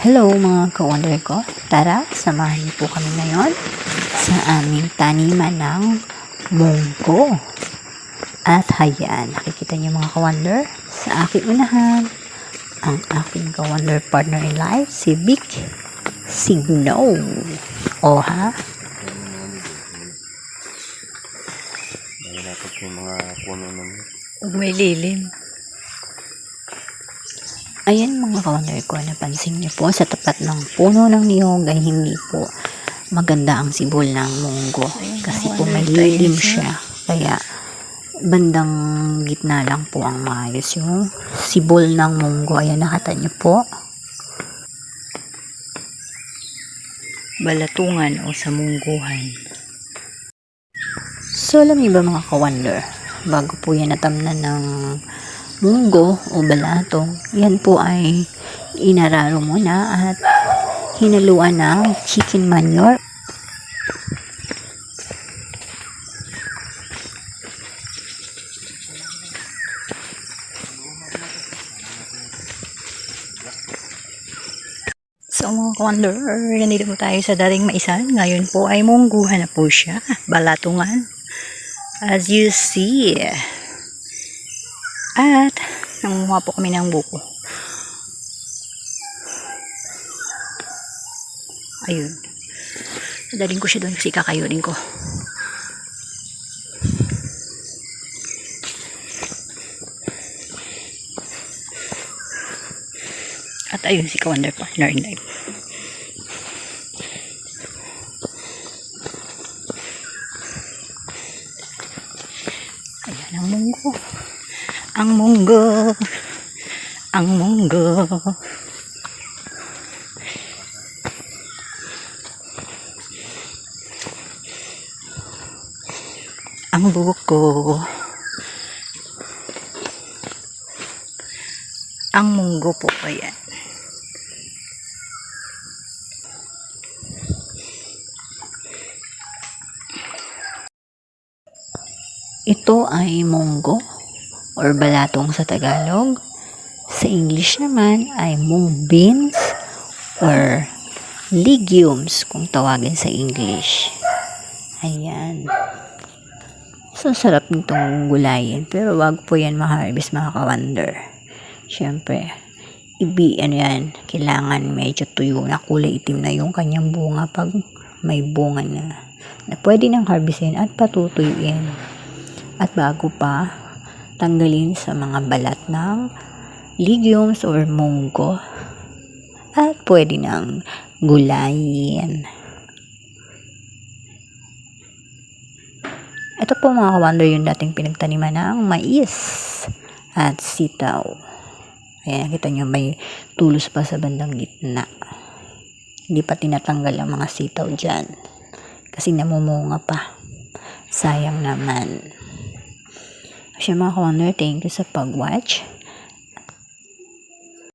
Hello mga ka-wonder ko. Tara, samahan niyo po kami ngayon sa aming taniman ng munggo. At hayan, nakikita niyo mga ka-wonder sa aking unahan ang aking ka-wonder partner in life, si Vic Signo. O ha? Yung mga puno ng Huwag may lilim. Ayan mga ka-wonder ko, napansin niyo po sa tapat ng puno ng niyog ay hindi po maganda ang sibol ng munggo. Kasi po may lilim siya. Kaya bandang gitna lang po ang maayos yung sibol ng munggo. Ayan nakata niyo po. Balatungan o sa mungguhan. So alam niyo ba mga ka-wonder, bago po yan natamnan ng munggo o balatong, yan po ay inararo muna at hinaluan ng chicken manure So mga ka-wonder, nandito po tayo sa dating maisan. Ngayon po ay mungguhan na po siya. Balatungan. As you see. At nangunguha po kami ng buko. Ayun. Daling ko siya doon kasi kakayunin ko. At ayun si Ka-Wonder Partner in Life. Ayan ang munggo. Ang munggo. Ang munggo. Ang buko. Ang munggo po ayan. Ito ay munggo or balatong sa Tagalog. Sa English naman ay mung beans or legumes kung tawagin sa English. Ayan. So, sarap nitong gulayin. Pero wag po yan ma-harvest mga ka-wonder. Siyempre, ibi, ano yan, kailangan medyo tuyo na kulay itim na yung kanyang bunga pag may bunga na na pwede nang harvestin at patutuyuin. At bago pa, tanggalin sa mga balat ng legumes or munggo. At pwede nang gulayin. Ito po mga ka-wonder yung dating pinagtaniman ng mais at sitaw. Ayan, nakita nyo may tulos pa sa bandang gitna. Hindi pa tinatanggal ang mga sitaw dyan. Kasi namumunga pa. Sayang naman. Siya mga ka-wonder, thank you sa pag-watch.